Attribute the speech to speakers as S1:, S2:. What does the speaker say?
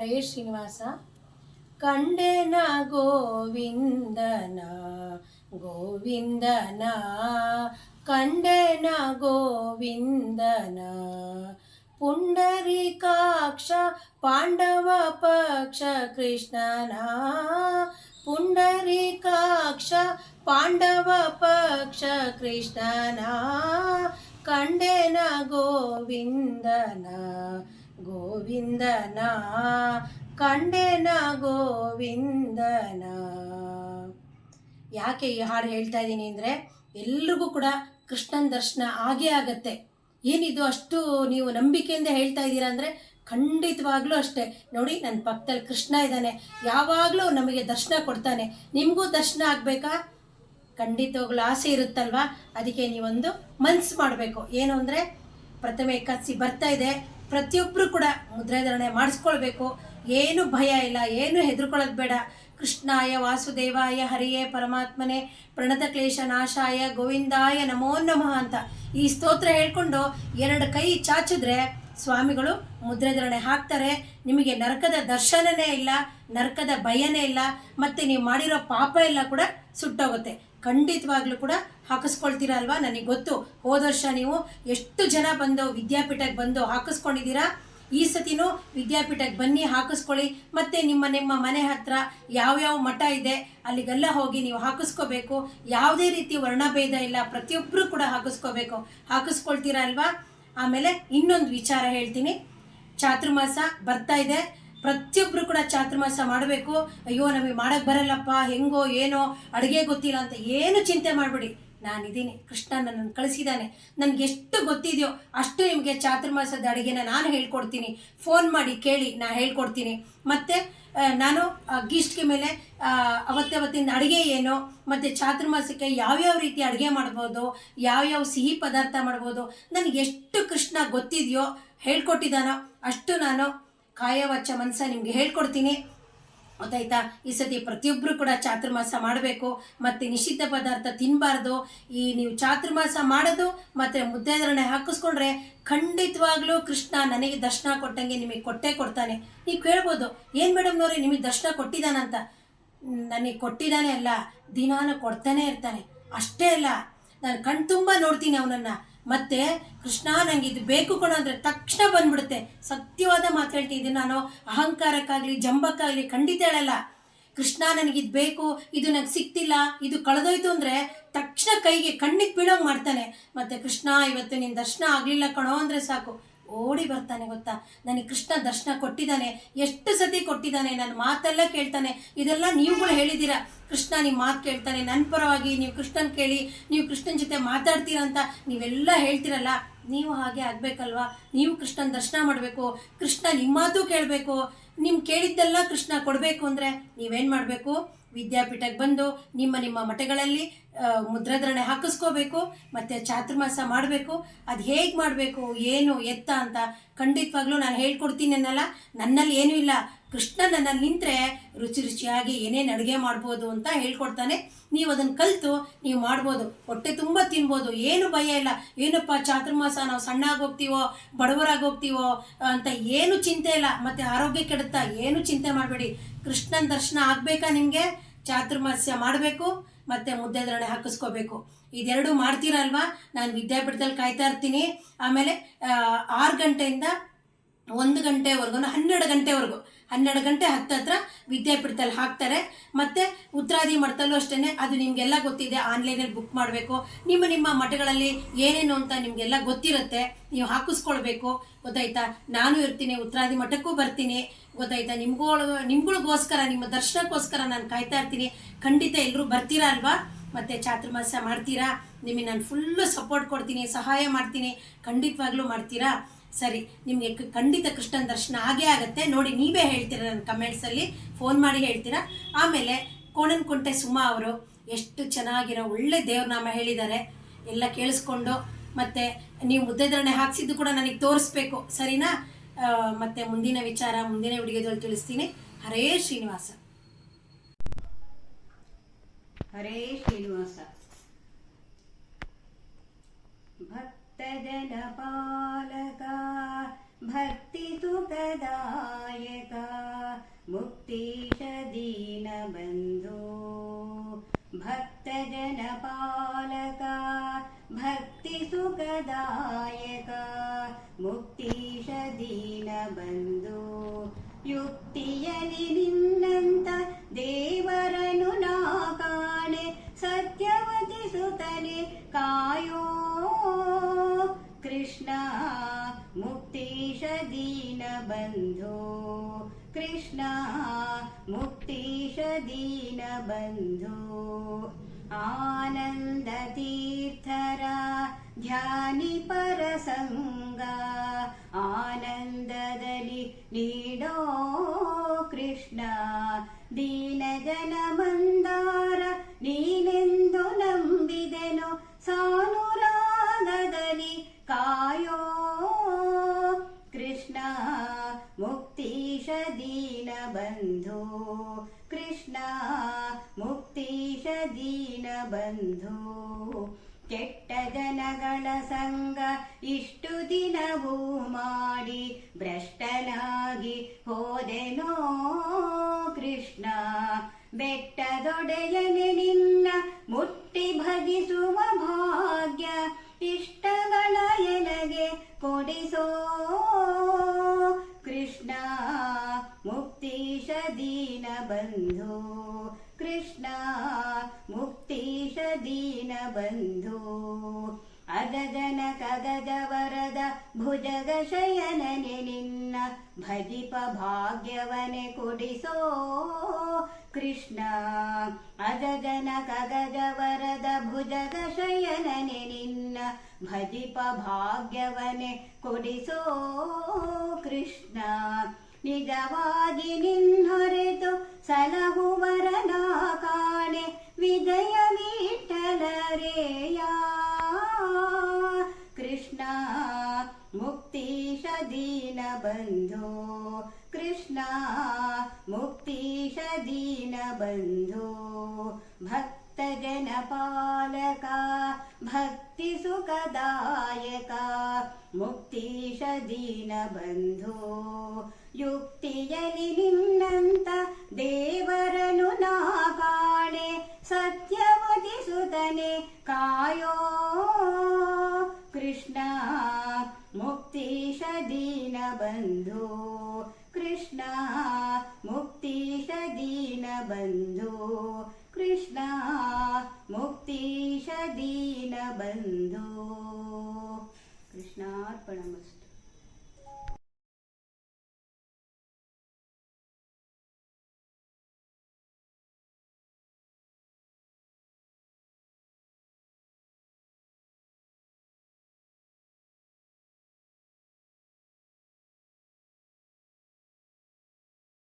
S1: ಹರೇ ಶ್ರೀನಿವಾಸ ಕಂಡೆನ ಗೋವಿಂದನ ಗೋವಿಂದನ ಕಂಡೆನ ಗೋವಿಂದನ ಪುಂಡರೀಕಾಕ್ಷ ಪಾಂಡವ ಪಕ್ಷ ಕೃಷ್ಣನ ಪುಂಡರೀಕಾಕ್ಷ ಪಾಂಡವ ಪಕ್ಷ ಕೃಷ್ಣನ ಕಂಡೆನ ಗೋವಿಂದನ ಗೋವಿಂದನ, ಕಂಡೆನ ಗೋವಿಂದನ. ಯಾಕೆ ಈ ಹಾಡು ಹೇಳ್ತಾ ಇದ್ದೀನಿ ಅಂದರೆ ಎಲ್ರಿಗೂ ಕೂಡ ಕೃಷ್ಣನ ದರ್ಶನ ಆಗೇ ಆಗತ್ತೆ. ಏನಿದು ಅಷ್ಟು ನೀವು ನಂಬಿಕೆಯಿಂದ ಹೇಳ್ತಾ ಇದ್ದೀರಾ ಅಂದರೆ ಖಂಡಿತವಾಗ್ಲೂ ಅಷ್ಟೇ. ನೋಡಿ ನನ್ನ ಪಕ್ಕದಲ್ಲಿ ಕೃಷ್ಣ ಇದ್ದಾನೆ. ಯಾವಾಗಲೂ ನಮಗೆ ದರ್ಶನ ಕೊಡ್ತಾನೆ. ನಿಮಗೂ ದರ್ಶನ ಆಗಬೇಕಾ? ಖಂಡಿತವಾಗ್ಲೂ ಆಸೆ ಇರುತ್ತಲ್ವಾ? ಅದಕ್ಕೆ ನೀವೊಂದು ಮನ್ಸು ಮಾಡಬೇಕು. ಏನು ಅಂದರೆ ಪ್ರಥಮ ಏಕಾದಶಿ ಬರ್ತಾ ಇದೆ. ಪ್ರತಿಯೊಬ್ಬರು ಕೂಡ ಮುದ್ರಾಧಾರಣೆ ಮಾಡಿಸ್ಕೊಳ್ಬೇಕು. ಏನು ಭಯ ಇಲ್ಲ, ಏನು ಹೆದರ್ಕೊಳ್ಳೋದು ಬೇಡ. ಕೃಷ್ಣಾಯ ವಾಸುದೇವಾಯ ಹರಿಯೇ ಪರಮಾತ್ಮನೇ, ಪ್ರಣತ ಕ್ಲೇಶ ನಾಶಾಯ ಗೋವಿಂದಾಯ ನಮೋ ನಮಃ ಅಂತ ಈ ಸ್ತೋತ್ರ ಹೇಳ್ಕೊಂಡು ಎರಡು ಕೈ ಚಾಚಿದ್ರೆ ಸ್ವಾಮಿಗಳು ಮುದ್ರೆಧರಣೆ ಹಾಕ್ತಾರೆ. ನಿಮಗೆ ನರಕದ ದರ್ಶನನೇ ಇಲ್ಲ, ನರಕದ ಭಯನೇ ಇಲ್ಲ, ಮತ್ತು ನೀವು ಮಾಡಿರೋ ಪಾಪ ಎಲ್ಲ ಕೂಡ ಸುಟ್ಟೋಗುತ್ತೆ. ಖಂಡಿತವಾಗ್ಲೂ ಕೂಡ ಹಾಕಿಸ್ಕೊಳ್ತೀರಾ ಅಲ್ವಾ? ನನಗೆ ಗೊತ್ತು. ಹೋದ ವರ್ಷ ನೀವು ಎಷ್ಟು ಜನ ಬಂದು ವಿದ್ಯಾಪೀಠಕ್ಕೆ ಬಂದು ಹಾಕಿಸ್ಕೊಂಡಿದ್ದೀರಾ? ಈ ಸತಿನೂ ವಿದ್ಯಾಪೀಠಕ್ಕೆ ಬನ್ನಿ, ಹಾಕಿಸ್ಕೊಳ್ಳಿ. ಮತ್ತೆ ನಿಮ್ಮ ನಿಮ್ಮ ಮನೆ ಹತ್ರ ಯಾವ್ಯಾವ ಮಠ ಇದೆ, ಅಲ್ಲಿಗೆಲ್ಲ ಹೋಗಿ ನೀವು ಹಾಕಿಸ್ಕೋಬೇಕು. ಯಾವುದೇ ರೀತಿ ವರ್ಣಭೇದ ಇಲ್ಲ ಪ್ರತಿಯೊಬ್ಬರು ಕೂಡ ಹಾಕಿಸ್ಕೋಬೇಕು. ಹಾಕಿಸ್ಕೊಳ್ತೀರಾ ಅಲ್ವಾ? ಆಮೇಲೆ ಇನ್ನೊಂದು ವಿಚಾರ ಹೇಳ್ತೀನಿ. ಚಾತುರ್ಮಾಸ ಬರ್ತಾ ಇದೆ. ಪ್ರತಿಯೊಬ್ಬರು ಕೂಡ ಚಾತುರ್ಮಾಸ ಮಾಡಬೇಕು. ಅಯ್ಯೋ, ನಮಗೆ ಮಾಡಕ್ಕೆ ಬರಲ್ಲಪ್ಪ, ಹೆಂಗೋ, ಏನೋ, ಅಡುಗೆ ಗೊತ್ತಿಲ್ಲ ಅಂತ ಏನು ಚಿಂತೆ ಮಾಡಬೇಡಿ. ನಾನಿದ್ದೀನಿ. ಕೃಷ್ಣ ನನ್ನನ್ನು ಕಳಿಸಿದ್ದಾನೆ. ನನಗೆ ಎಷ್ಟು ಗೊತ್ತಿದೆಯೋ ಅಷ್ಟು ನಿಮಗೆ ಚಾತುರ್ಮಾಸದ ಅಡುಗೆನ ನಾನು ಹೇಳ್ಕೊಡ್ತೀನಿ. ಫೋನ್ ಮಾಡಿ ಕೇಳಿ ನಾನು ಹೇಳ್ಕೊಡ್ತೀನಿ. ಮತ್ತು ನಾನು ಗೀಸ್ಟ್ಗೆ ಮೇಲೆ ಅವತ್ತವತ್ತಿನ ಅಡುಗೆ ಏನು, ಮತ್ತು ಚಾತುರ್ಮಾಸಕ್ಕೆ ಯಾವ್ಯಾವ ರೀತಿ ಅಡುಗೆ ಮಾಡ್ಬೋದು, ಯಾವ್ಯಾವ ಸಿಹಿ ಪದಾರ್ಥ ಮಾಡ್ಬೋದು, ನನಗೆ ಎಷ್ಟು ಕೃಷ್ಣ ಗೊತ್ತಿದೆಯೋ ಹೇಳ್ಕೊಟ್ಟಿದ್ದಾನೋ ಅಷ್ಟು ನಾನು ಕಾಯವಚ್ಚ ಮನಸ್ಸ ನಿಮಗೆ ಹೇಳ್ಕೊಡ್ತೀನಿ. ಗೊತ್ತಾಯ್ತಾ? ಈ ಸತಿ ಪ್ರತಿಯೊಬ್ಬರು ಕೂಡ ಚಾತುರ್ಮಾಸ ಮಾಡಬೇಕು. ಮತ್ತು ನಿಷಿದ್ಧ ಪದಾರ್ಥ ತಿನ್ನಬಾರ್ದು ಈ ನೀವು ಚಾತುರ್ಮಾಸ ಮಾಡೋದು ಮತ್ತು ಮುದ್ದೆದರಣೆ ಹಾಕಿಸ್ಕೊಂಡ್ರೆ ಖಂಡಿತವಾಗ್ಲೂ ಕೃಷ್ಣ ನನಗೆ ದರ್ಶನ ಕೊಟ್ಟಂಗೆ ನಿಮಗೆ ಕೊಟ್ಟೇ ಕೊಡ್ತಾನೆ. ನೀವು ಕೇಳ್ಬೋದು, ಏನು ಮೇಡಮ್ನವ್ರೆ ನಿಮಗೆ ದರ್ಶನ ಕೊಟ್ಟಿದ್ದಾನಂತ ನನಗೆ ಕೊಟ್ಟಿದ್ದಾನೆ ಅಲ್ಲ, ದಿನಾನು ಕೊಡ್ತಾನೆ ಇರ್ತಾನೆ. ಅಷ್ಟೇ ಅಲ್ಲ, ನಾನು ಕಣ್ತುಂಬ ನೋಡ್ತೀನಿ ಅವನನ್ನು. ಮತ್ತೆ ಕೃಷ್ಣ ನಂಗೆ ಇದು ಬೇಕು ಕೊಡು ಅಂದರೆ ತಕ್ಷಣ ಬಂದ್ಬಿಡುತ್ತೆ. ಸತ್ಯವಾದ ಮಾತು ನಾನು. ಅಹಂಕಾರಕ್ಕಾಗಲಿ, ಜಂಬಕ್ಕಾಗಲಿ ಖಂಡಿತ ಹೇಳಲ್ಲ. ಕೃಷ್ಣ ನನಗಿದು ಬೇಕು, ಇದು ನನಗೆ ಸಿಕ್ತಿಲ್ಲ, ಇದು ಕಳೆದೋಯ್ತು ಅಂದರೆ ತಕ್ಷಣ ಕೈಗೆ ಕಣ್ಣಿಗೆ ಬೀಳೋಂಗೆ ಮಾಡ್ತಾನೆ. ಮತ್ತೆ ಕೃಷ್ಣ ಇವತ್ತು ನಿನ್ನ ದರ್ಶನ ಆಗಲಿಲ್ಲ ಕಣೋ ಅಂದರೆ ಸಾಕು. ಓಡಿ ಬರ್ತಾನೆ ಗೊತ್ತಾ? ನನಗೆ ಕೃಷ್ಣ ದರ್ಶನ ಕೊಟ್ಟಿದ್ದಾನೆ, ಎಷ್ಟು ಸತಿ ಕೊಟ್ಟಿದ್ದಾನೆ, ನನ್ನ ಮಾತೆಲ್ಲ ಕೇಳ್ತಾನೆ. ಇದೆಲ್ಲ ನೀವುಗಳು ಹೇಳಿದ್ದೀರಾ? ಕೃಷ್ಣ ನಿಮ್ಮ ಮಾತು ಕೇಳ್ತಾನೆ ನನ್ನ ಪರವಾಗಿ ನೀವು ಕೃಷ್ಣನ ಕೇಳಿ, ನೀವು ಕೃಷ್ಣನ ಜೊತೆ ಮಾತಾಡ್ತೀರಾ ಅಂತ ನೀವೆಲ್ಲ ಹೇಳ್ತೀರಲ್ಲ? ನೀವು ಹಾಗೆ ಆಗ್ಬೇಕಲ್ವಾ? ನೀವು ಕೃಷ್ಣನ ದರ್ಶನ ಮಾಡಬೇಕು. ಕೃಷ್ಣ ನಿಮ್ಮ ಮಾತು ಕೇಳಬೇಕು. ನಿಮ್ಮ ಕೇಳಿದ್ದೆಲ್ಲ ಕೃಷ್ಣ ಕೊಡಬೇಕು ಅಂದರೆ ನೀವೇನು ಮಾಡಬೇಕು? ವಿದ್ಯಾಪೀಠಕ್ಕೆ ಬಂದು ನಿಮ್ಮ ನಿಮ್ಮ ಮಠಗಳಲ್ಲಿ ಮುದ್ರಧರಣೆ ಹಾಕಿಸ್ಕೋಬೇಕು, ಮತ್ತು ಚಾತುರ್ಮಾಸ ಮಾಡಬೇಕು. ಅದು ಹೇಗೆ ಮಾಡಬೇಕು? ಏನು ಎತ್ತ ಅಂತ ಖಂಡಿತವಾಗ್ಲೂ ನಾನು ಹೇಳ್ಕೊಡ್ತೀನಿ ಅನ್ನಲ್ಲ. ನನ್ನಲ್ಲಿ ಏನೂ ಇಲ್ಲ. ಕೃಷ್ಣ ನನ್ನಲ್ಲಿ ನಿಂತರೆ ರುಚಿ ರುಚಿಯಾಗಿ ಏನೇನು ಅಡುಗೆ ಮಾಡ್ಬೋದು ಅಂತ ಹೇಳ್ಕೊಡ್ತಾನೆ. ನೀವು ಅದನ್ನು ಕಲಿತು ನೀವು ಮಾಡ್ಬೋದು. ಹೊಟ್ಟೆ ತುಂಬ ತಿನ್ಬೋದು. ಏನು ಭಯ ಇಲ್ಲ. ಏನಪ್ಪ ಚಾತುರ್ಮಾಸ ನಾವು ಸಣ್ಣ ಆಗೋಗ್ತೀವೋ ಬಡವರಾಗಿ ಹೋಗ್ತೀವೋ ಅಂತ ಏನು ಚಿಂತೆ ಇಲ್ಲ. ಮತ್ತು ಆರೋಗ್ಯ ಕೆಡುತ್ತಾ ಏನು ಚಿಂತೆ ಮಾಡಬೇಡಿ. ಕೃಷ್ಣನ ದರ್ಶನ ಆಗಬೇಕಾ ನಿಮಗೆ? ಚಾತುರ್ಮಾಸ್ಯ ಮಾಡಬೇಕು, ಮತ್ತು ಮುದ್ದೆದ್ರಣೆ ಹಾಕಿಸ್ಕೋಬೇಕು. ಇದೆರಡು ಮಾಡ್ತೀರಲ್ವಾ? ನಾನು ವಿದ್ಯಾಪೀಠದಲ್ಲಿ ಕಾಯ್ತಾ ಇರ್ತೀನಿ. ಆಮೇಲೆ ಆರು ಗಂಟೆಯಿಂದ ಒಂದು ಗಂಟೆವರೆಗೂ ಹನ್ನೆರಡು ಗಂಟೆವರೆಗೂ. ಹನ್ನೆರಡು ಗಂಟೆ ಹತ್ತತ್ರ ವಿದ್ಯಾಪೀಠದಲ್ಲಿ ಹಾಕ್ತಾರೆ. ಮತ್ತು ಉತ್ತರಾದಿ ಮಠದಲ್ಲೂ ಅಷ್ಟೇ ಅದು ನಿಮಗೆಲ್ಲ ಗೊತ್ತಿದೆ, ಆನ್ಲೈನಲ್ಲಿ ಬುಕ್ ಮಾಡಬೇಕು. ನಿಮ್ಮ ನಿಮ್ಮ ಮಠಗಳಲ್ಲಿ ಏನೇನು ಅಂತ ನಿಮಗೆಲ್ಲ ಗೊತ್ತಿರುತ್ತೆ, ನೀವು ಹಾಕಿಸ್ಕೊಳ್ಬೇಕು. ಗೊತ್ತಾಯ್ತಾ? ನಾನು ಇರ್ತೀನಿ ಉತ್ತರಾದಿ ಮಠಕ್ಕೂ ಬರ್ತೀನಿ. ಗೊತ್ತಾಯ್ತಾ? ನಿಮ್ಗಳು ನಿಮ್ಗಳಿಗೋಸ್ಕರ, ನಿಮ್ಮ ದರ್ಶನಕ್ಕೋಸ್ಕರ ನಾನು ಕಾಯ್ತಾ ಇರ್ತೀನಿ. ಖಂಡಿತ ಎಲ್ಲರೂ ಬರ್ತೀರಾ ಅಲ್ವಾ? ಮತ್ತು ಚಾತುರ್ಮಾಸ ಮಾಡ್ತೀರಾ? ನಿಮಗೆ ನಾನು ಫುಲ್ಲು ಸಪೋರ್ಟ್ ಕೊಡ್ತೀನಿ, ಸಹಾಯ ಮಾಡ್ತೀನಿ. ಖಂಡಿತವಾಗ್ಲೂ ಮಾಡ್ತೀರಾ? ಸರಿ, ನಿಮಗೆ ಖಂಡಿತ ಕೃಷ್ಣನ ದರ್ಶನ ಆಗೇ ಆಗುತ್ತೆ. ನೋಡಿ, ನೀವೇ ಹೇಳ್ತೀರಾ ನನ್ನ ಕಮೆಂಟ್ಸಲ್ಲಿ ಫೋನ್ ಮಾಡಿ ಹೇಳ್ತೀರಾ? ಆಮೇಲೆ ಕೋಣನ್ ಕುಂಟೆ ಸುಮಾ ಅವರು ಎಷ್ಟು ಚೆನ್ನಾಗಿರೋ ಒಳ್ಳೆ ದೇವ್ರನಾಮ ಹೇಳಿದ್ದಾರೆ. ಎಲ್ಲ ಕೇಳಿಸ್ಕೊಂಡು ಮತ್ತೆ ನೀವು ಮುದ್ದೆದರಣೆ ಹಾಕ್ಸಿದ್ದು ಕೂಡ ನನಗೆ ತೋರಿಸ್ಬೇಕು. ಸರಿನಾ? ಮತ್ತೆ ಮುಂದಿನ ವಿಚಾರ, ಮುಂದಿನ ವಿಡಿಯೋದಲ್ಲಿ ತಿಳಿಸ್ತೀನಿ. ಹರೇ ಶ್ರೀನಿವಾಸ.
S2: ಹರೇ ಶ್ರೀನಿವಾಸ. ಭಕ್ತ ಜನಪಾಲ भक्तिसुखदायका मुक्तिश दीनबन्धो भक्तजनपालका भक्तिसुखदायका मुक्तिश दीनबन्धो युक्तियलि युक्तियनिन्दन्त देवरनुनाकाणे सत्यवति सुकनि कायो। कृष्णा बन्धो कृष्णा मुक्तिश दीनबन्धो आनन्दतीर्थरा ध्यानि परसङ्गा आनन्ददलि लीडो ಕೃಷ್ಣ ಮುಕ್ತಿಶ ದೀನ ಬಂಧು ಕೆಟ್ಟ ಜನಗಳ ಸಂಗ ಇಷ್ಟು ದಿನವೂ ಮಾಡಿ ಭ್ರಷ್ಟನಾಗಿ ಹೋದೆನೋ ಕೃಷ್ಣ. ಬೆಟ್ಟದೊಡೆಯನೆ ನಿನ್ನ ಮುಟ್ಟಿ ಭಜಿಸುವ ಭಾಗ್ಯ ಅಗಜನ ಕಗಜ ವರದ ಭುಜಗ ಶಯನನೆ ನಿನ್ನ ಭಜಿಪ ಭಾಗ್ಯವನೆ ಕೊಡಿಸೋ ಕೃಷ್ಣ ಅಗಜನ ಕಗಜ ವರದ ಭುಜಗ ಶಯನನೆ ನಿನ್ನ ಭಜಿಪ ಭಾಗ್ಯವನೆ ಕೊಡಿಸೋ ಕೃಷ್ಣ ನಿಜವಾಗಿ ನಿನ್ನೊರೆತು ಸಲಹುವರನ कृष्णाष दीनबन्धु भक्तजनपालका भक्तिसुखदायका मुक्तिश युक्तियलि युक्तियनिन्दन्त देव